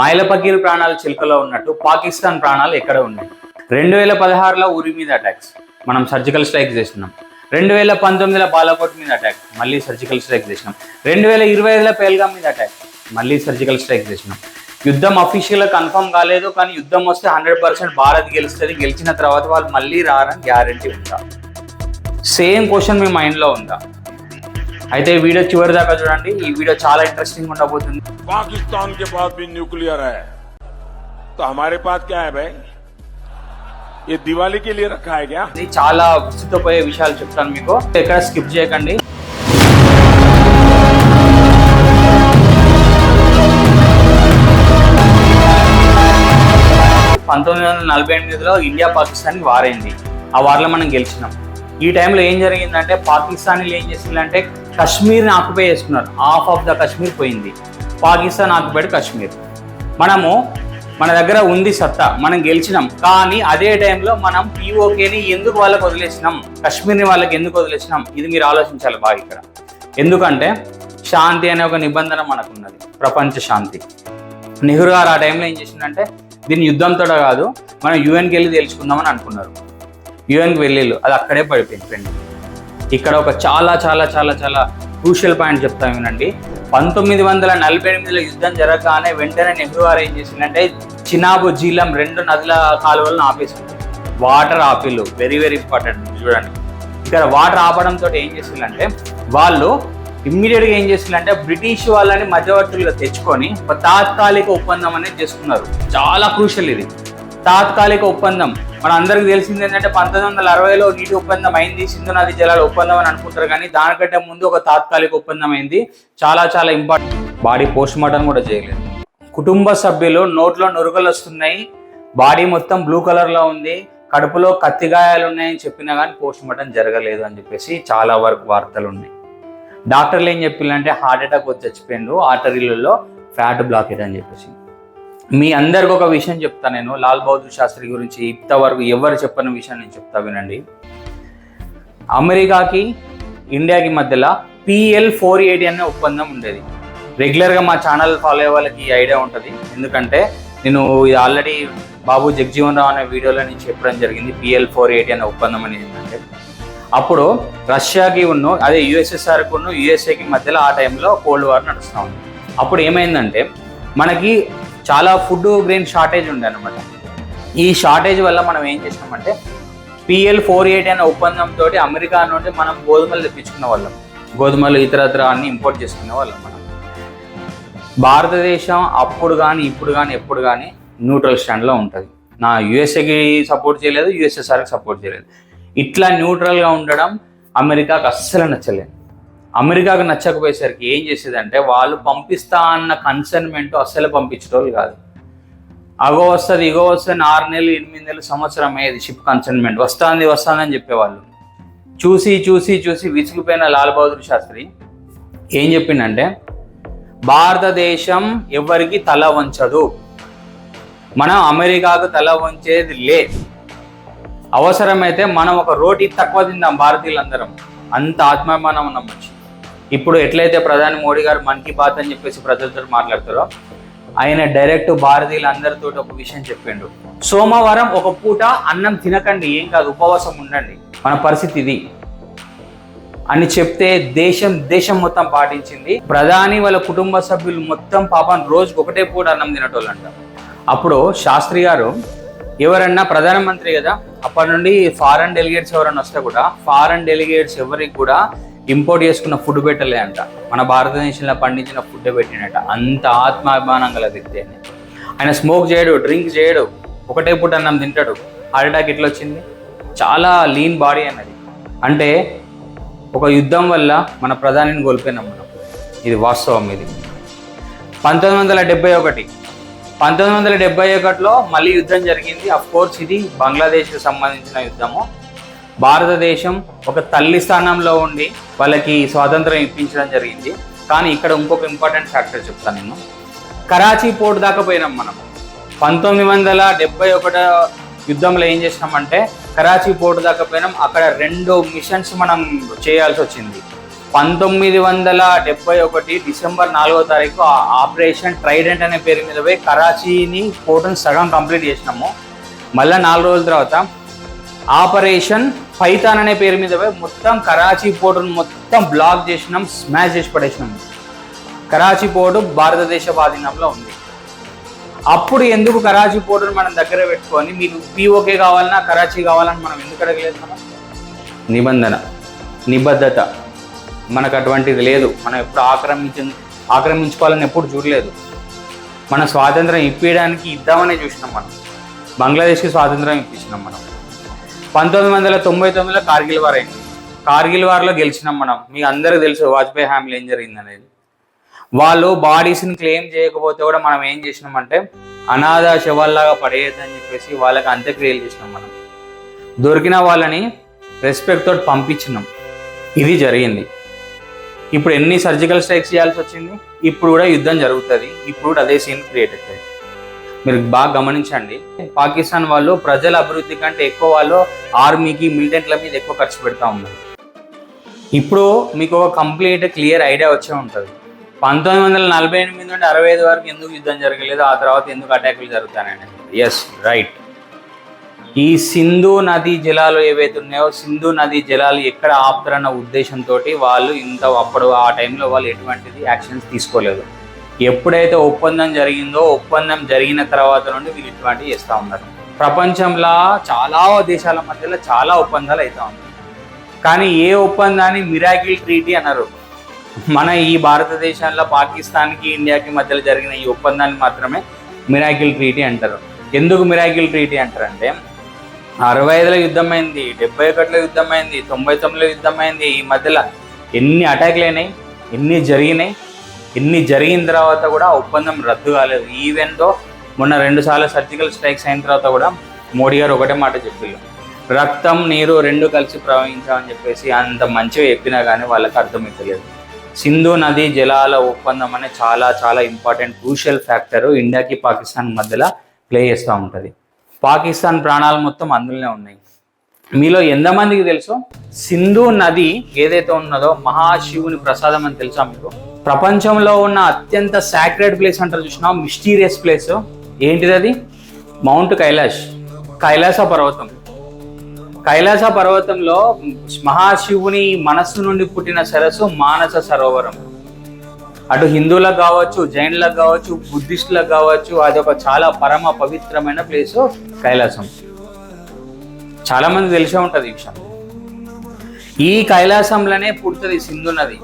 మాయల పకీర్ ప్రాణాలు చిలుకలో ఉన్నట్టు పాకిస్తాన్ ప్రాణాలు ఎక్కడ ఉన్నాయి. రెండు వేల పదహారులో ఉరి మీద అటాక్స్. మనం సర్జికల్ స్ట్రైక్ చేసినాం. రెండు వేల పంతొమ్మిదిలో బాలాకోట్ మీద అటాక్ మళ్ళీ సర్జికల్ స్ట్రైక్ చేసినాం. రెండు వేల ఇరవై ఐదులో పేల్గాం మీద అటాక్ మళ్ళీ సర్జికల్ స్ట్రైక్ చేసినాం. యుద్ధం అఫీషియల్గా కన్ఫర్మ్ కాలేదు కానీ యుద్ధం వస్తే హండ్రెడ్ పర్సెంట్ భారత్ గెలుస్తుంది. గెలిచిన తర్వాత వాళ్ళు మళ్ళీ రారని గ్యారంటీ ఉందా సేమ్ క్వశ్చన్ మీ మైండ్లో ఉందా? అయితే వీడియో చివరి దాకా చూడండి. ఈ వీడియో చాలా ఇంట్రెస్టింగ్ ఉండబోతుంది. పాకిస్తాన్ కే న్యూక్లియర్ హమారే పాస్ భాయ్ ఈ దివాళీ కే లియే చాలా విస్తృతపోయే విషయాలు చెప్తాను మీకు. ఎక్కడ స్కిప్ చేయకండి. పంతొమ్మిది వందల నలభై ఎనిమిదిలో ఇండియా పాకిస్తాన్కి వారైంది ఆ వార్లో మనం గెలిచినాం. ఈ టైంలో ఏం జరిగిందంటే పాకిస్తానీలు ఏం చేసిందంటే కశ్మీర్ని ఆక్యుపై చేసుకున్నారు. హాఫ్ ఆఫ్ ద కశ్మీర్ పోయింది. పాకిస్తాన్ ఆక్యుపైడ్ కశ్మీర్. మనము మన దగ్గర ఉంది సత్తా. మనం గెలిచినాం. కానీ అదే టైంలో మనం పిఓకేని ఎందుకు వాళ్ళకి వదిలేసినాం? కశ్మీర్ని వాళ్ళకి ఎందుకు వదిలేసినాం? ఇది మీరు ఆలోచించాలి బాగా ఇక్కడ. ఎందుకంటే శాంతి అనే ఒక నిబంధన మనకున్నది. ప్రపంచ శాంతి. నెహ్రూ గారు ఆ టైంలో ఏం చేసిందంటే దీన్ని యుద్ధంతో కాదు మనం యుఎన్కి వెళ్ళి తెలుసుకుందామని అనుకున్నారు. యుఎన్కి వెళ్ళిళ్ళు. అది అక్కడే పడిపోయింది. పెండింగ్ ఇక్కడ ఒక చాలా చాలా చాలా చాలా క్రూషియల్ పాయింట్ చెప్తాను వినండి. పంతొమ్మిది వందల నలభై ఎనిమిదిలో యుద్ధం జరగగానే వెంటనే నెహ్రూ గారు ఏం చేసిందంటే చినాబు జీలం రెండు నదుల కాలువలను ఆపేసింది వాటర్ ఆపిల్లు వెరీ వెరీ ఇంపార్టెంట్ చూడండి. ఇక్కడ వాటర్ ఆపడంతో ఏం చేసిందంటే వాళ్ళు ఇమ్మీడియట్గా ఏం చేసిందంటే బ్రిటిష్ వాళ్ళని మధ్యవర్తులుగా తెచ్చుకొని తాత్కాలిక ఒప్పందం అనేది చేసుకున్నారు. చాలా క్రూషల్ ఇది. తాత్కాలిక ఒప్పందం. మన అందరికి తెలిసింది ఏంటంటే పంతొమ్మిది వందల అరవైలో నీటి ఒప్పందం అయింది సింధు నది జలాల ఒప్పందం అని అనుకుంటారు కానీ దానికంటే ముందు ఒక తాత్కాలిక ఒప్పందం అయింది. చాలా చాలా ఇంపార్టెంట్. బాడీ పోస్ట్ మార్టం కూడా చేయలేదు. కుటుంబ సభ్యులు నోట్లో నురుగలు వస్తున్నాయి. బాడీ మొత్తం బ్లూ కలర్లో ఉంది. కడుపులో కత్తిగాయాలు ఉన్నాయని చెప్పినా కానీ పోస్ట్ మార్టం జరగలేదు అని చెప్పేసి చాలా వరకు వార్తలు ఉన్నాయి. డాక్టర్లు ఏం చెప్పిందంటే హార్ట్ అటాక్ వచ్చి చచ్చిపోయిండు ఆర్టరీలలో ఫ్యాట్ బ్లాకేజ్ అని చెప్పేసి. మీ అందరికి ఒక విషయం చెప్తా నేను. లాల్ బహదూర్ శాస్త్రి గురించి ఇంతవరకు ఎవరు చెప్పని విషయం నేను చెప్తా వినండి. అమెరికాకి ఇండియాకి మధ్యలో పిఎల్ ఫోర్ ఎయిటీ అనే ఒప్పందం ఉండేది. రెగ్యులర్గా మా ఛానల్ ఫాలో అయ్యే వాళ్ళకి ఈ ఐడియా ఉంటుంది. ఎందుకంటే నేను ఇది ఆల్రెడీ బాబు జగ్జీవన్ రావు అనే వీడియోలో నేను చెప్పడం జరిగింది పిఎల్ ఫోర్ ఎయిటీ అనే ఒప్పందం అనేది ఏంటంటే. అప్పుడు రష్యాకి ఉన్న అదే యుఎస్ఎస్ఆర్కి ఉన్న యుఎస్ఏకి మధ్యలో ఆ టైంలో కోల్డ్ వార్ నడుస్తూ ఉంది. అప్పుడు ఏమైందంటే మనకి చాలా ఫుడ్ గ్రెయిన్ షార్టేజ్ ఉండే అనమాట ఈ షార్టేజ్ వల్ల మనం ఏం చేసినామంటే పిఎల్ ఫోర్ ఎయిట్ అనే ఒప్పందంతో అమెరికా నుండి మనం గోధుమలు తెప్పించుకున్న వాళ్ళం. గోధుమలు ఇతరత్ర అన్ని ఇంపోర్ట్ చేసుకునే వాళ్ళం మనం. భారతదేశం అప్పుడు కానీ ఇప్పుడు కానీ ఎప్పుడు కానీ న్యూట్రల్ స్టాండ్లో ఉంటుంది. నా యుఎస్ఏకి సపోర్ట్ చేయలేదు యుఎస్ఎస్ఆర్కి సపోర్ట్ చేయలేదు. ఇట్లా న్యూట్రల్గా ఉండడం అమెరికాకు అస్సలు నచ్చలేదు. అమెరికాకు నచ్చకపోయేసరికి ఏం చేసేదంటే వాళ్ళు పంపిస్తా అన్న కన్సర్న్మెంట్ అస్సలు పంపించేటోళ్ళు కాదు. అగో వస్తుంది ఇగో వస్తుంది ఆరు నెలలు ఎనిమిది నెలలు సంవత్సరం అయ్యేది షిప్ కన్సర్న్మెంట్ వస్తుంది వస్తుంది అని చెప్పేవాళ్ళు. చూసి చూసి చూసి విసిగిపోయిన లాల్ బహదూర్ శాస్త్రి ఏం చెప్పిండంటే భారతదేశం ఎవరికి తల వంచదు. మనం అమెరికాకు తల వంచేది లే అవసరమైతే మనం ఒక రోటీ తక్కువ తిందాం భారతీయులందరం. అంత ఆత్మాభిమానం ఉన్న మనిషి. ఇప్పుడు ఎట్లయితే ప్రధాని మోడీ గారు మన్ కీ బాత్ అని చెప్పేసి ప్రజలతో మాట్లాడతారో ఆయన డైరెక్ట్ భారతీయులందరితో ఒక విషయం చెప్పిండు. సోమవారం ఒక పూట అన్నం తినకండి ఏం కాదు ఉపవాసం ఉండండి. మన పరిస్థితి ఇది. అని చెప్తే దేశం దేశం మొత్తం పాటించింది. ప్రధాని వాళ్ళ కుటుంబ సభ్యులు మొత్తం పాపం రోజుకి ఒకటే పూట అన్నం తినటోళ్ళంట. అప్పుడు శాస్త్రి గారు ఎవరన్నా ప్రధానమంత్రి కదా అప్పటి నుండి ఫారెన్ డెలిగేట్స్ ఎవరైనా వస్తే కూడా ఫారెన్ డెలిగేట్స్ ఎవరికి కూడా ఇంపోర్ట్ చేసుకున్న ఫుడ్ పెట్టలే అంట. మన భారతదేశంలో పండించిన ఫుడ్ పెట్టినట అంత ఆత్మాభిమానం గల వ్యక్తి అని ఆయన స్మోక్ చేయడు డ్రింక్ చేయడు ఒకటే పూట అన్నం తింటాడు. హార్ట్ అటాక్ ఎట్లా వచ్చింది? చాలా లీన్ బాడీ అన్నది. అంటే ఒక యుద్ధం వల్ల మన ప్రధానిని కోల్పోయినాం మనం. ఇది వాస్తవం ఇది. పంతొమ్మిది వందల డెబ్బై ఒకటి. పంతొమ్మిది వందల డెబ్బై ఒకటిలో మళ్ళీ యుద్ధం జరిగింది. అఫ్ కోర్స్ ఇది బంగ్లాదేశ్కి సంబంధించిన యుద్ధము. భారతదేశం ఒక తల్లి స్థానంలో ఉండి వాళ్ళకి స్వాతంత్రం ఇప్పించడం జరిగింది. కానీ ఇక్కడ ఇంకొక ఇంపార్టెంట్ ఫ్యాక్టర్ చెప్తాను నేను. కరాచీ పోర్ట్ దాకా పోయినాం మనం. పంతొమ్మిది వందల డెబ్బై ఒకటో యుద్ధంలో ఏం చేసినామంటే కరాచీ పోర్టు దాకా పోయినాం. అక్కడ రెండు మిషన్స్ మనం చేయాల్సి వచ్చింది. పంతొమ్మిది వందల డెబ్బై ఒకటి డిసెంబర్ నాలుగో తారీఖు ఆ ఆపరేషన్ ట్రైడెంట్ అనే పేరు మీద పోయి కరాచీని పోర్టును సగం కంప్లీట్ చేసినాము. మళ్ళీ నాలుగు రోజుల తర్వాత ఆపరేషన్ పైథాన్ అనే పేరు మీద మొత్తం కరాచీ పోర్టును మొత్తం బ్లాక్ చేసినాం స్మాష్ చేసి పడేసినాం. కరాచీ పోర్టు భారతదేశ స్వాధీనంలో ఉంది. అప్పుడు ఎందుకు కరాచీ పోర్టును మనం దగ్గర పెట్టుకొని మీకు పిఓకే కావాలన్నా కరాచీ కావాలని మనం ఎందుకు అడగలేదు మనం? నిబంధన నిబద్ధత. మనకు అటువంటిది లేదు. మనం ఎప్పుడు ఆక్రమించ ఆక్రమించుకోవాలని ఎప్పుడు చూడలేదు. మన స్వాతంత్రం ఇప్పించడానికి ఇద్దామనే చూసినాం మనం. బంగ్లాదేశ్కి స్వాతంత్రం ఇప్పించినాం మనం. పంతొమ్మిది వందల తొంభై తొమ్మిదిలో కార్గిల్ వార్ అయింది. కార్గిల్ వార్లో గెలిచినాం మనం. మీకు అందరికీ తెలుసు వాజ్పేయి హామీలో ఏం జరిగింది అనేది. వాళ్ళు బాడీస్ని క్లెయిమ్ చేయకపోతే కూడా మనం ఏం చేసినామంటే అనాథ శవాల్లాగా పడేయద్దని చెప్పేసి వాళ్ళకి అంత్యక్రియలు చేసినాం మనం. దొరికిన వాళ్ళని రెస్పెక్ట్ తోటి పంపించినాం. ఇది జరిగింది. ఇప్పుడు ఎన్ని సర్జికల్ స్ట్రైక్స్ చేయాల్సి వచ్చింది? ఇప్పుడు కూడా యుద్ధం జరుగుతుంది. ఇప్పుడు కూడా అదే సీన్ క్రియేట్ అవుతుంది. మీరు బాగా గమనించండి. పాకిస్తాన్ వాళ్ళు ప్రజల అభివృద్ధి కంటే ఎక్కువ వాళ్ళు ఆర్మీకి మిలిటెంట్ల మీద ఎక్కువ ఖర్చు పెడతా ఉన్నారు. ఇప్పుడు మీకు ఒక కంప్లీట్ క్లియర్ ఐడియా వచ్చే ఉంటుంది. పంతొమ్మిది వందల నలభై ఎనిమిది నుండి అరవై ఐదు వరకు ఎందుకు యుద్ధం జరగలేదు? ఆ తర్వాత ఎందుకు అటాకులు జరుగుతాయని ఎస్ రైట్ ఈ సింధు నదీ జలాలు ఏవైతే ఉన్నాయో సింధు నదీ జలాలు ఎక్కడ ఆపుతారన్న ఉద్దేశంతో వాళ్ళు ఇంత అప్పుడు ఆ టైంలో వాళ్ళు ఎటువంటిది యాక్షన్స్ తీసుకోలేదు. ఎప్పుడైతే ఒప్పందం జరిగిందో ఒప్పందం జరిగిన తర్వాత నుండి వీళ్ళు ఇటువంటివి చేస్తూ ఉన్నారు. ప్రపంచంలో చాలా దేశాల మధ్యలో చాలా ఒప్పందాలు అవుతూ ఉన్నాయి. కానీ ఏ ఒప్పందాన్ని మిరాకిల్ ట్రీటీ అన్నారు? మన ఈ భారతదేశంలో పాకిస్తాన్కి ఇండియాకి మధ్యలో జరిగిన ఈ ఒప్పందాన్ని మాత్రమే మిరాకిల్ ట్రీటీ అంటారు. ఎందుకు మిరాకిల్ ట్రీటీ అంటారంటే అరవై ఐదులో యుద్ధమైంది డెబ్బై ఒకటిలో యుద్ధం అయింది తొంభై తొమ్మిదిలో యుద్ధమైంది ఈ మధ్యలో ఎన్ని అటాక్లు అయినాయి ఎన్ని జరిగినాయి ఎన్ని జరిగిన తర్వాత కూడా ఒప్పందం రద్దు కాలేదు. ఈవెన్ దో మొన్న రెండు సార్లు సర్జికల్ స్ట్రైక్స్ అయిన తర్వాత కూడా మోడీ గారు ఒకటే మాట చెప్పారు రక్తం నీరు రెండు కలిసి ప్రవహించామని చెప్పేసి అంత మంచిగా చెప్పినా కానీ వాళ్ళకి అర్థమవుతలేదు సింధు నది జలాల ఒప్పందం అనే చాలా చాలా ఇంపార్టెంట్ క్రూషియల్ ఫ్యాక్టర్ ఇండియాకి పాకిస్తాన్ మధ్యలో ప్లే చేస్తూ ఉంటుంది. పాకిస్తాన్ ప్రాణాలు మొత్తం అందులోనే ఉన్నాయి. మీలో ఎంతమందికి తెలుసు? సింధు నది ఏదైతే ఉన్నదో మహాశివుని ప్రసాదం అని తెలుసా మీకు? ప్రపంచంలో ఉన్న అత్యంత సాక్రెడ్ ప్లేస్ అంటారు చూసినా మిస్టీరియస్ ప్లేస్ ఏంటిది అది? మౌంట్ కైలాష్ కైలాస పర్వతం. కైలాస పర్వతంలో మహాశివుని మనస్సు నుండి పుట్టిన సరస్సు మానస సరోవరం. అటు హిందువులకు కావచ్చు జైన్లకు కావచ్చు బుద్ధిస్టులకు కావచ్చు అది ఒక చాలా పరమ పవిత్రమైన ప్లేస్ కైలాసం. చాలా మంది తెలిసే ఉంటుంది ఈ విషయం ఈ కైలాసంలోనే పుడుతుంది సింధు నది.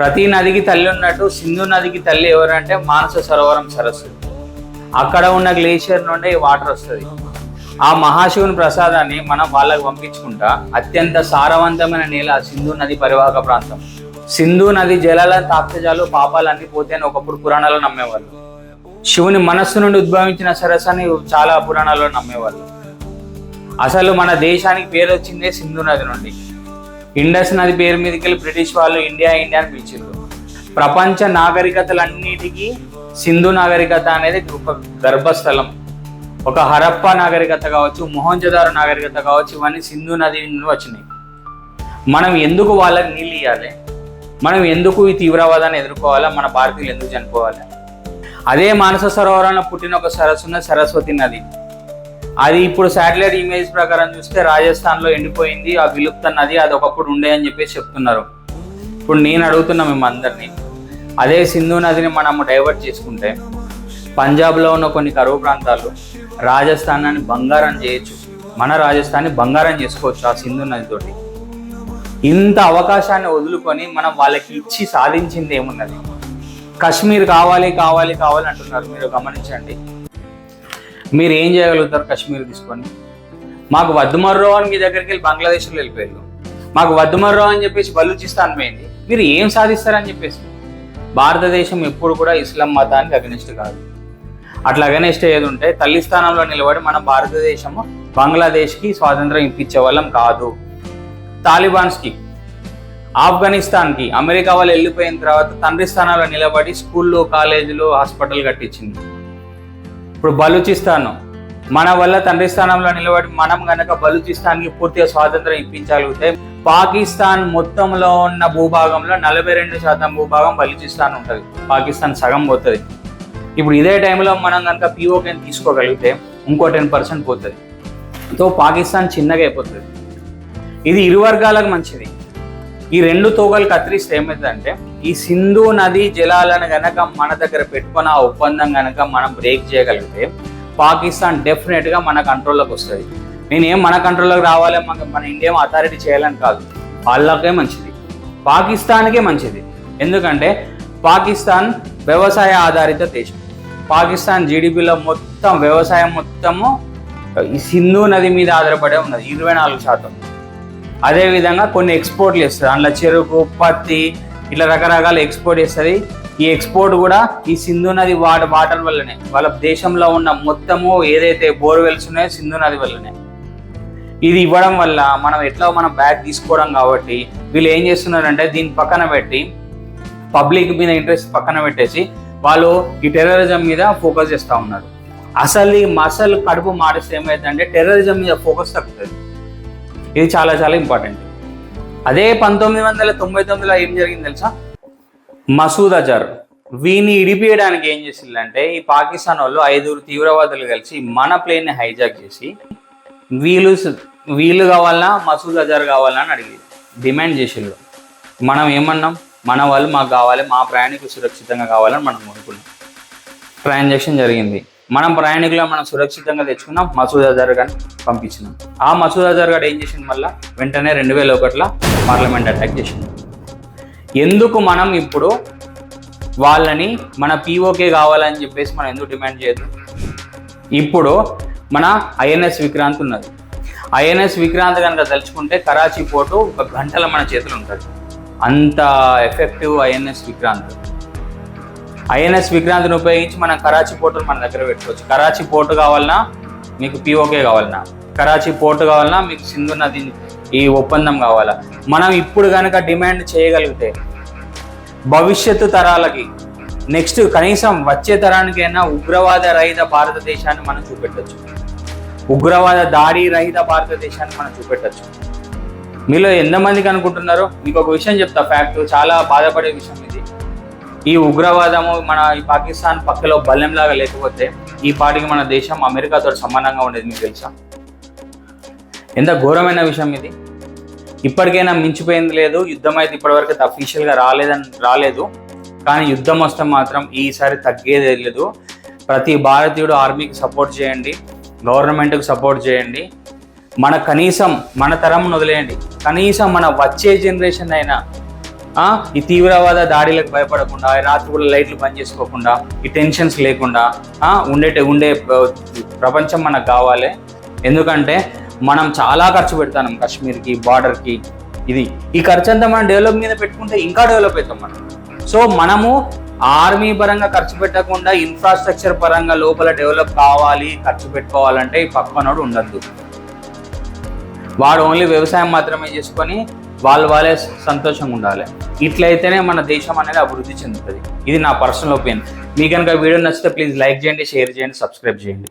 ప్రతి నదికి తల్లి ఉన్నట్టు సింధు నదికి తల్లి ఎవరంటే మానస సరోవరం సరస్సు. అక్కడ ఉన్న గ్లేషియర్ నుండి వాటర్ వస్తుంది. ఆ మహాశివుని ప్రసాదాన్ని మనం వాళ్ళకి పంపించుకుంటా అత్యంత సారవంతమైన నేల సింధు నది పరివాహక ప్రాంతం. సింధు నది జలాల తాప్తజాలు పాపాలన్నీ పోతే అని ఒకప్పుడు పురాణాలు నమ్మేవాళ్ళు. శివుని మనస్సు నుండి ఉద్భవించిన సరస్సు అని చాలా పురాణాల్లో నమ్మేవాళ్ళు. అసలు మన దేశానికి పేరు వచ్చిందే సింధు నది నుండి. ఇండస్ నది పేరు మీదకి వెళ్ళి బ్రిటిష్ వాళ్ళు ఇండియా ఇండియా అని పిలిచిండ్రు. ప్రపంచ నాగరికతలన్నిటికీ సింధు నాగరికత అనేది ఒక గర్భస్థలం. ఒక హరప్ప నాగరికత కావచ్చు మొహంజదారు నాగరికత కావచ్చు ఇవన్నీ సింధు నది నుండి వచ్చినాయి. మనం ఎందుకు వాళ్ళకి నీళ్ళు ఇవ్వాలి మనం ఎందుకు ఈ తీవ్రవాదాన్ని ఎదుర్కోవాలా? మన భారతీయులు ఎందుకు చనిపోవాలి? అదే మానస సరోవరంలో పుట్టిన ఒక సరస్సున్న సరస్వతి నది. అది ఇప్పుడు శాటిలైట్ ఇమేజ్ ప్రకారం చూస్తే రాజస్థాన్లో ఎండిపోయింది ఆ విలుప్త నది అది ఒకప్పుడు ఉండే అని చెప్పేసి చెప్తున్నారు. ఇప్పుడు నేను అడుగుతున్నా మేము అందరినీ అదే సింధు నదిని మనము డైవర్ట్ చేసుకుంటే పంజాబ్లో ఉన్న కొన్ని కరువు ప్రాంతాలు రాజస్థాన్ అని బంగారం చేయొచ్చు మన రాజస్థాన్ని బంగారం చేసుకోవచ్చు ఆ సింధు నదితోటి. ఇంత అవకాశాన్ని వదులుకొని మనం వాళ్ళకి ఇచ్చి సాధించింది ఏమున్నది? కశ్మీర్ కావాలి కావాలి కావాలి అంటున్నారు మీరు గమనించండి. మీరు ఏం చేయగలుగుతారు కశ్మీర్ తీసుకొని? మాకు వద్దుమర్రో అని మీ దగ్గరికి వెళ్ళి బంగ్లాదేశ్లో వెళ్ళిపోయారు మాకు వద్దుమర్రో అని చెప్పేసి బలూచిస్తాన్ పోయింది. మీరు ఏం సాధిస్తారని చెప్పేసి. భారతదేశం ఎప్పుడు కూడా ఇస్లాం మతానికి అగనిస్ట్ కాదు. అట్లా అగనిస్ట్ ఏది ఉంటే తల్లి స్థానంలో నిలబడి మన భారతదేశము బంగ్లాదేశ్కి స్వాతంత్రం ఇప్పించే వాళ్ళం కాదు. తాలిబాన్స్కి ఆఫ్ఘనిస్తాన్కి అమెరికా వాళ్ళు వెళ్ళిపోయిన తర్వాత తండ్రి స్థానంలో నిలబడి స్కూళ్ళు కాలేజీలు హాస్పిటల్ కట్టించింది. ఇప్పుడు బలూచిస్తాన్. మన వల్ల తండ్రి స్థానంలో నిలబడి మనం గనక బలూచిస్తాన్కి పూర్తిగా స్వాతంత్రం ఇప్పించగలిగితే పాకిస్తాన్ మొత్తంలో ఉన్న భూభాగంలో నలభై రెండు శాతం భూభాగం బలుచిస్తాన్ ఉంటుంది. పాకిస్తాన్ సగం పోతుంది. ఇప్పుడు ఇదే టైంలో మనం కనుక పిఓకేని తీసుకోగలిగితే ఇంకో టెన్ పర్సెంట్ పోతుంది. సో పాకిస్తాన్ చిన్నగా అయిపోతుంది. ఇది ఇరు వర్గాలకు మంచిది. ఈ రెండు తోగలు కత్తిరిస్తే ఏమైందంటే ఈ సింధు నది జలాలను గనక మన దగ్గర పెట్టుకున్న ఒప్పందం గనక మనం బ్రేక్ చేయగలిగితే పాకిస్తాన్ డెఫినెట్గా మన కంట్రోల్లోకి వస్తుంది. నేనేం మన కంట్రోల్లోకి రావాలి మన మన ఇండియా అథారిటీ చేయాలని కాదు. వాళ్ళకే మంచిది. పాకిస్తాన్కే మంచిది. ఎందుకంటే పాకిస్తాన్ వ్యవసాయ ఆధారిత దేశం. పాకిస్తాన్ జీడిపిలో మొత్తం వ్యవసాయం మొత్తము ఈ సింధు నది మీద ఆధారపడే ఉన్నది. ఇరవై నాలుగు శాతం. అదేవిధంగా కొన్ని ఎక్స్పోర్ట్లు ఇస్తుంది అందులో చెరుకు పత్తి ఇట్లా రకరకాల ఎక్స్పోర్ట్ ఇస్తుంది ఈ ఎక్స్పోర్ట్ కూడా ఈ సింధు నది వాటర్ వాటర్ వల్లనే వాళ్ళ దేశంలో ఉన్న మొత్తము ఏదైతే బోర్వెల్స్ ఉన్నాయో సింధు నది వల్లనే. ఇది ఇవ్వడం వల్ల మనం ఎట్లా మనం బ్యాగ్ తీసుకోవడం కాబట్టి వీళ్ళు ఏం చేస్తున్నారంటే దీన్ని పక్కన పెట్టి పబ్లిక్ మీద ఇంట్రెస్ట్ పక్కన పెట్టేసి వాళ్ళు ఈ టెర్రరిజం మీద ఫోకస్ చేస్తూ ఉన్నారు. అసలు ఈ మసలు కడుపు మారిస్తే ఏమైందంటే టెర్రరిజం మీద ఫోకస్ తగ్గుతుంది ఇది చాలా చాలా ఇంపార్టెంట్ అదే పంతొమ్మిది వందల తొంభై తొమ్మిదిలో ఏం జరిగింది తెలుసా? మసూద్ అజర్ వీని ఇడిపియడానికి ఏం చేసిందంటే ఈ పాకిస్తాన్ వాళ్ళు ఐదుగురు తీవ్రవాదులు కలిసి మన ప్లేన్ని హైజాక్ చేసి వీళ్ళు వీళ్ళు కావాలన్నా మసూద్ అజర్ కావాలన్నా అని అడిగి డిమాండ్ చేసిండ్రు. మనం ఏమన్నాం? మన వాళ్ళు మాకు కావాలి మా ప్రయాణికులు సురక్షితంగా కావాలని మనం అనుకున్నాం ట్రాన్సాక్షన్ జరిగింది. మనం ప్రయాణికులు మనం సురక్షితంగా తెచ్చుకున్నాం మసూద్ అజార్ గారిని పంపించినాం. ఆ మసూద్ అజార్ గారు ఏం చేసింది మళ్ళీ? వెంటనే రెండు వేల ఒకటిలో పార్లమెంట్ అటాక్ చేసింది ఎందుకు మనం ఇప్పుడు వాళ్ళని మన పీఓకే కావాలని చెప్పేసి మనం ఎందుకు డిమాండ్ చేయదు ఇప్పుడు మన ఐఎన్ఎస్ విక్రాంత్ ఉన్నది. ఐఎన్ఎస్ విక్రాంత్ కనుక తలుచుకుంటే కరాచీ పోర్టు ఒక గంటల మన చేతులు ఉంటుంది. అంత ఎఫెక్టివ్ ఐఎన్ఎస్ విక్రాంత్. ఐఎన్ఎస్ విక్రాంత్ని ఉపయోగించి మనం కరాచీ పోర్టును మన దగ్గర పెట్టుకోవచ్చు. కరాచీ పోర్టు కావాలన్నా మీకు పిఓకే కావాలన్నా. కరాచీ పోర్టు కావాలన్నా మీకు సింధు నది ఈ ఒప్పందం కావాలా. మనం ఇప్పుడు కనుక డిమాండ్ చేయగలిగితే భవిష్యత్తు తరాలకి నెక్స్ట్ కనీసం వచ్చే తరానికైనా ఉగ్రవాద రహిత భారతదేశాన్ని మనం చూపెట్టచ్చు. ఉగ్రవాద దాడి రహిత భారతదేశాన్ని మనం చూపెట్టచ్చు. మీలో ఎంతమందికి అనుకుంటున్నారో మీకు ఒక విషయం చెప్తా ఫ్యాక్ట్. చాలా బాధపడే విషయం ఇది. ఈ ఉగ్రవాదము మన ఈ పాకిస్తాన్ పక్కలో బల్లెంలాగా లేకపోతే ఈ పాటికి మన దేశం అమెరికాతో సమానంగా ఉండేది మీకు తెలుసా? ఎంత ఘోరమైన విషయం ఇది. ఇప్పటికైనా మించిపోయింది లేదు. యుద్ధం అయితే ఇప్పటివరకు అఫీషియల్గా రాలేదని రాలేదు. కానీ యుద్ధం వస్తే మాత్రం ఈసారి తగ్గేది లేదు. ప్రతి భారతీయుడు ఆర్మీకి సపోర్ట్ చేయండి. గవర్నమెంట్కి సపోర్ట్ చేయండి. మన కనీసం మన తరం వదిలేయండి. కనీసం మన వచ్చే జనరేషన్ అయినా ఈ తీవ్రవాద దాడిలకు భయపడకుండా రాత్రిపూట లైట్లు బంద్ చేసుకోకుండా ఈ టెన్షన్స్ లేకుండా ఉండేటే ఉండే ప్రపంచం మనకు కావాలి. ఎందుకంటే మనం చాలా ఖర్చు పెడతాం కాశ్మీర్కి బార్డర్కి. ఇది ఈ ఖర్చు అంతా మనం డెవలప్ మీద పెట్టుకుంటే ఇంకా డెవలప్ అవుతాం మనం. సో మనము ఆర్మీ పరంగా ఖర్చు పెట్టకుండా ఇన్ఫ్రాస్ట్రక్చర్ పరంగా లోపల డెవలప్ కావాలి ఖర్చు పెట్టుకోవాలంటే ఈ పక్కనోడు ఉండద్దు. వాడు ఓన్లీ వ్యవసాయం మాత్రమే చేసుకొని వాళ్ళు వాళ్ళే సంతోషంగా ఉండాలి. ఇట్లయితేనే మన దేశం అనేది అభివృద్ధి చెందుతుంది. ఇది నా పర్సనల్ ఒపీనియన్. మీకు కనుక వీడియో నచ్చితే ప్లీజ్ లైక్ చేయండి షేర్ చేయండి సబ్స్క్రైబ్ చేయండి.